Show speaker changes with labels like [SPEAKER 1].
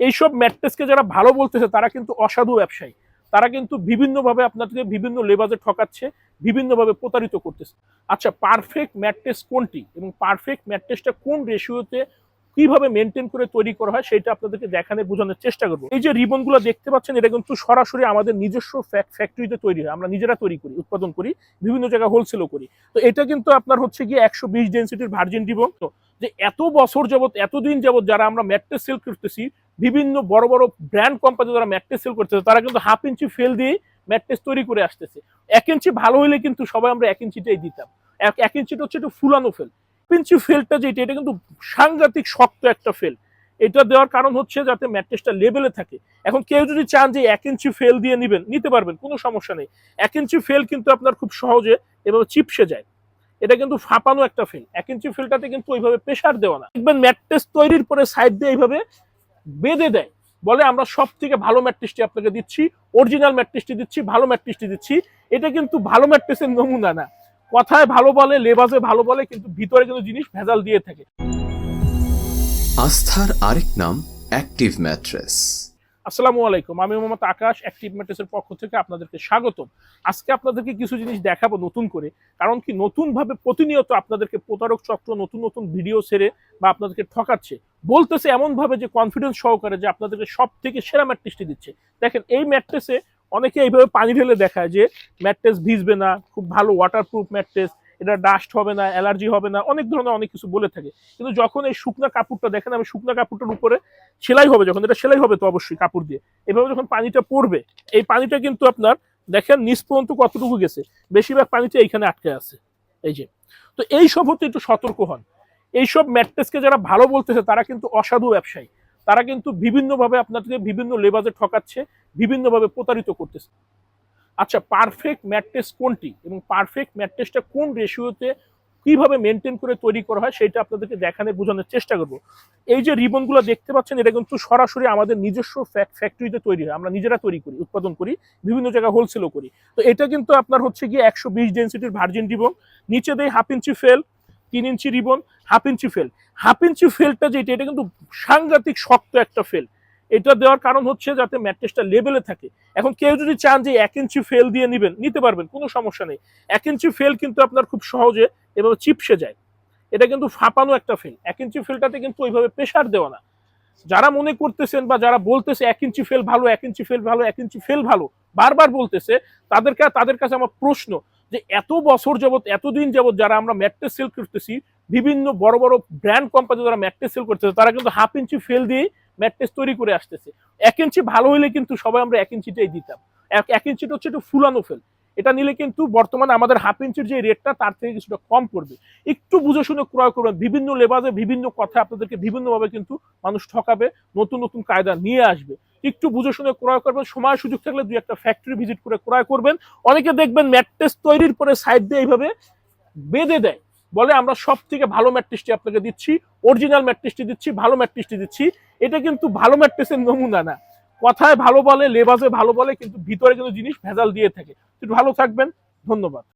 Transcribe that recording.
[SPEAKER 1] এইসব ম্যাট্রেসকে যারা ভালো বলতেছে, তারা কিন্তু অসাধু ব্যবসায়ী। তারা কিন্তু বিভিন্নভাবে আপনাদেরকে বিভিন্ন লেবাজে ঠকাচ্ছে, বিভিন্নভাবে প্রতারিত করতেছে। আচ্ছা পারফেক্ট ম্যাট্রেস কোনটি এবং পারফেক্ট ম্যাট্রেসটা কোন রেশিওতে কীভাবে মেনটেন করে তৈরি করা হয় সেটা আপনাদেরকে দেখানোর, বোঝানোর চেষ্টা করব। এই যে রিবনগুলো দেখতে পাচ্ছেন, এটা কিন্তু সরাসরি আমাদের নিজস্ব ফ্যাক্টরিতে তৈরি হয়। আমরা নিজেরা তৈরি করি, উৎপাদন করি, বিভিন্ন জায়গায় হোলসেলও করি। তো এটা কিন্তু আপনার হচ্ছে গিয়ে একশো বিশ ডেন্সিটির ভার্জিন রিবন। তো যে এত বছর যাবত এতদিন যাবত যারা আমরা ম্যাট্রেস সেল করতেছি বিভিন্ন বড় বড় ব্র্যান্ড কোম্পানি যারা ম্যাট্রেস সেল করতেছে, তারা কিন্তু হাফ ইঞ্চি ফেল দিয়ে ম্যাট্রেস তৈরি করে আসতেছে। এক ইঞ্চি ভালো হইলে কিন্তু সবাই আমরা এক ইঞ্চিটাই দিতাম। এক ইঞ্চিটা হচ্ছে একটু ফুলানো ফেল ইঞ্চি ফেলটা যেটা এটা কিন্তু সাংঘাতিক শক্ত একটা ফেল এটা দেওয়ার কারণ হচ্ছে যাতে ম্যাট্রেসটা লেভেলে থাকে। এখন কেউ যদি চান যে এক ইঞ্চি ফেল দিয়ে নেবেন, নিতে পারবেন, কোনো সমস্যা নেই। এক ইঞ্চি ফেল কিন্তু আপনার খুব সহজে এভাবে চিপসে যায়। এটা কিন্তু ফাঁপানো একটা ফেল এক ইঞ্চি ফেলটাতে কিন্তু ওইভাবে প্রেশার দেওয়া না। দেখবেন ম্যাট্রেস তৈরির পরে সাইড দিয়ে এইভাবে বেঁধে দেয়। বলে আমরা সব থেকে ভালো ম্যাট্রিসটি আপনাকে দিচ্ছি, অরিজিনাল ম্যাট্রিক্সটি দিচ্ছি, ভালো ম্যাট্রেসটি দিচ্ছি। এটা কিন্তু ভালো ম্যাট্রেসের নমুনা না। কথায় ভালো বলে, লেবাজে ভালো বলে, কিন্তু ভিতরে কিন্তু জিনিস ভেজাল দিয়ে থাকে।
[SPEAKER 2] আস্থার আরেক নাম, অ্যাক্টিভ ম্যাট্রেস।
[SPEAKER 1] আসসালামু আলাইকুম। আমি মোহাম্মদ আকাশ অ্যাক্টিভ ম্যাট্রেসের পক্ষ থেকে আপনাদেরকে স্বাগতম। আজকে আপনাদেরকে কিছু জিনিস দেখাবো নতুন করে। কারণ কি নতুন ভাবে প্রতিনিয়ত আপনাদেরকে প্রতারক চক্র, নতুন নতুন ভিডিও ছেড়ে বা আপনাদেরকে ঠকাচ্ছে। বলতেছে এমন ভাবে যে কনফিডেন্স সহকারে যে আপনাদেরকে সব থেকে সেরা ম্যাট্রেসটি দিচ্ছে। দেখেন, এই ম্যাট্রেসে অনেকে এইভাবে পানি ঢেলে দেখায় যে ম্যাট্রেস ভিজবে না, খুব ভালো ওয়াটারপ্রুফ ম্যাট্রেস এটা ডাস্ট হবে না অ্যালার্জি হবে না, অনেক ধরনের অনেক কিছু বলে থাকে। কিন্তু যখন এই শুকনা কাপড়টা দেখেন, আমি শুকনা কাপড়টার উপরে সেলাই হবে যখন, এটা সেলাই হবে তো অবশ্যই কাপড় দিয়ে। এভাবে যখন পানিটা পড়বে, এই পানিটা কিন্তু আপনার দেখেন নিচ পর্যন্ত কতটুকু গেছে, বেশিরভাগ পানিতে এইখানে আটকে আছে। এই যে, তো এই সব হতে একটু সতর্ক হন। এইসব ম্যাট্রেসকে যারা ভালো বলতেছে, তারা কিন্তু অসাধু ব্যবসায়ী। তারা কিন্তু বিভিন্নভাবে আপনাদেরকে বিভিন্ন লেবাজে ঠকাচ্ছে, বিভিন্নভাবে প্রতারিত করতেছে। আচ্ছা পারফেক্ট ম্যাট্রেস কোনটি এবং পারফেক্ট ম্যাট্রেসটা কোন রেশিওতে কীভাবে মেনটেন করে তৈরি করা হয় সেটা আপনাদেরকে দেখানোর, বোঝানোর চেষ্টা করব। এই যে রিবনগুলো দেখতে পাচ্ছেন, এটা কিন্তু সরাসরি আমাদের নিজস্ব ফ্যাক্টরিতে তৈরি হয়। আমরা নিজেরা তৈরি করি, উৎপাদন করি, বিভিন্ন জায়গায় হোলসেলও করি। তো এটা কিন্তু আপনার হচ্ছে গিয়ে একশো বিশ ডেন্সিটির ভার্জিন রিবন নিচে দেয় হাফ ইঞ্চি ফেল তিন inch ribbon half inch felt half inch ফেলটা যেটা, এটা কিন্তু সাংঘাতিক শক্ত একটা ফেল এটা দেওয়ার কারণ হচ্ছে যাতে ম্যাট্রেসটা লেভেলে থাকে। এখন কেউ যদি চান যে এক ইঞ্চি ফেল দিয়ে নেবেন, নিতে পারবেন, কোনো সমস্যা নেই। এক ইঞ্চি ফেল কিন্তু আপনার খুব সহজে এভাবে চিপসে যায়। এটা কিন্তু ফাঁপানো একটা ফেল এক ইঞ্চি ফেলটাতে কিন্তু ওইভাবে প্রেশার দেওয়া না। যারা মনে করতেছেন বা যারা বলতেছে এক ইঞ্চি ফেল ভালো, এক ইঞ্চি ফেল ভালো, এক ইঞ্চি ফেল ভালো, বারবার বলতেছে, তাদেরকে, তাদের কাছে আমার প্রশ্ন যে এত বছর যাবত এতদিন যাবত যারা আমরা ম্যাট্রেস সেল করতেছি, বিভিন্ন বড় বড় ব্র্যান্ড কোম্পানি যারা ম্যাট্রেস সেল করতেছে, তারা কিন্তু হাফ ইঞ্চি ফেল দিয়ে ম্যাট্রেস তৈরি করে আসতেছে। এক ইঞ্চি ভালো হলে কিন্তু সবাই আমরা এক ইঞ্চিটাই দিতাম। এক ইঞ্চিটা হচ্ছে একটু ফুলানো ফেল এটা নিলে কিন্তু বর্তমানে আমাদের হাফ ইঞ্চির যে রেটটা তার থেকে কিছুটা কম পড়বে। একটু বুঝে শুনে ক্রয় করবেন। বিভিন্ন লেবাজে বিভিন্ন কথা আপনাদেরকে বিভিন্নভাবে কিন্তু মানুষ ঠকাবে, নতুন নতুন কায়দা নিয়ে আসবে। একটু বুঝে শুনে ক্রয় করবেন। সময়, সুযোগ থাকলে দুই একটা ফ্যাক্টরি ভিজিট করে ক্রয় করবেন। অনেকে দেখবেন ম্যাট্রেস তৈরির পরে সাইড দিয়ে এইভাবে বেঁধে দেয়। বলে আমরা সব থেকে ভালো ম্যাট্রিসটি আপনাকে দিচ্ছি অরিজিনাল ম্যাট্রিক্সটি দিচ্ছি, ভালো ম্যাট্রিসটি দিচ্ছি। এটা কিন্তু ভালো ম্যাট্রিক্সের নমুনা না। কথায় ভালো বলে লেবাজে ভালো বলে, কিন্তু ভিতরে কিন্তু জিনিস ভেজাল দিয়ে থাকে। একটু ভালো থাকবেন, ধন্যবাদ।